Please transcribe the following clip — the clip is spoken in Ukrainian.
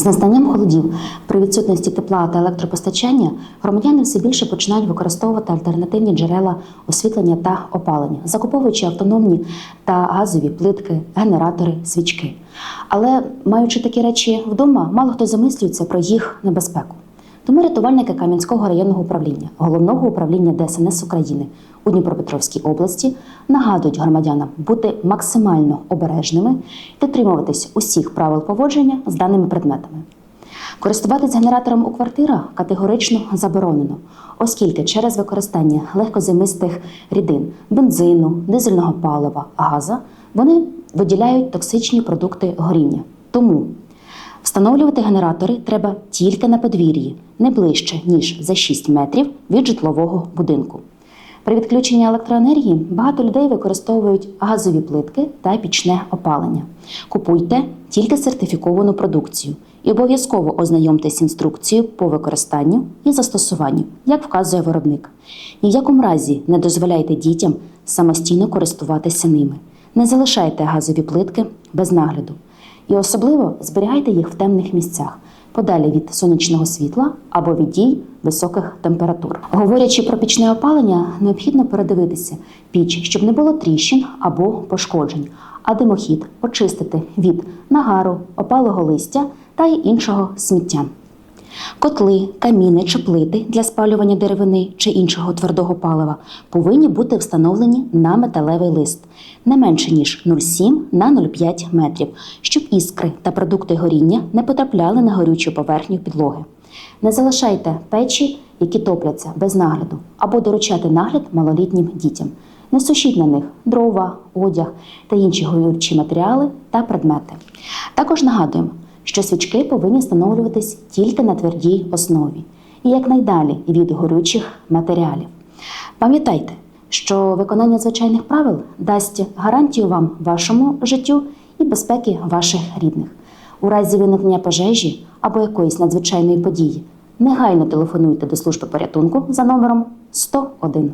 З настанням холодів при відсутності тепла та електропостачання громадяни все більше починають використовувати альтернативні джерела освітлення та опалення, закуповуючи автономні та газові плитки, генератори, свічки. Але маючи такі речі вдома, мало хто замислюється про їх небезпеку. Тому рятувальники Кам'янського районного управління, головного управління ДСНС України у Дніпропетровській області нагадують громадянам бути максимально обережними і дотримуватись усіх правил поводження з даними предметами. Користуватись генератором у квартирах категорично заборонено, оскільки через використання легкозаймистих рідин, бензину, дизельного палива, газа вони виділяють токсичні продукти горіння. Тому Встановлювати генератори треба тільки на подвір'ї, не ближче, ніж за 6 метрів від житлового будинку. При відключенні електроенергії багато людей використовують газові плитки та пічне опалення. Купуйте тільки сертифіковану продукцію і обов'язково ознайомтесь з інструкцією по використанню і застосуванню, як вказує виробник. Ні в якому разі не дозволяйте дітям самостійно користуватися ними. Не залишайте газові плитки без нагляду. І особливо зберігайте їх в темних місцях, подалі від сонячного світла або від дій високих температур. Говорячи про пічне опалення, необхідно передивитися піч, щоб не було тріщин або пошкоджень, а димохід очистити від нагару, опалого листя та й іншого сміття. Котли, каміни чи плити для спалювання деревини чи іншого твердого палива повинні бути встановлені на металевий лист не менше ніж 0,7 на 0,5 метрів, щоб іскри та продукти горіння не потрапляли на горючу поверхню підлоги. Не залишайте печі, які топляться без нагляду, або доручати нагляд малолітнім дітям. Не сушіть на них дрова, одяг та інші горючі матеріали та предмети. Також нагадуємо, що свічки повинні встановлюватись тільки на твердій основі і якнайдалі від горючих матеріалів. Пам'ятайте, що виконання звичайних правил дасть гарантію вам вашому життю і безпеки ваших рідних. У разі виникнення пожежі або якоїсь надзвичайної події негайно телефонуйте до служби порятунку за номером 101.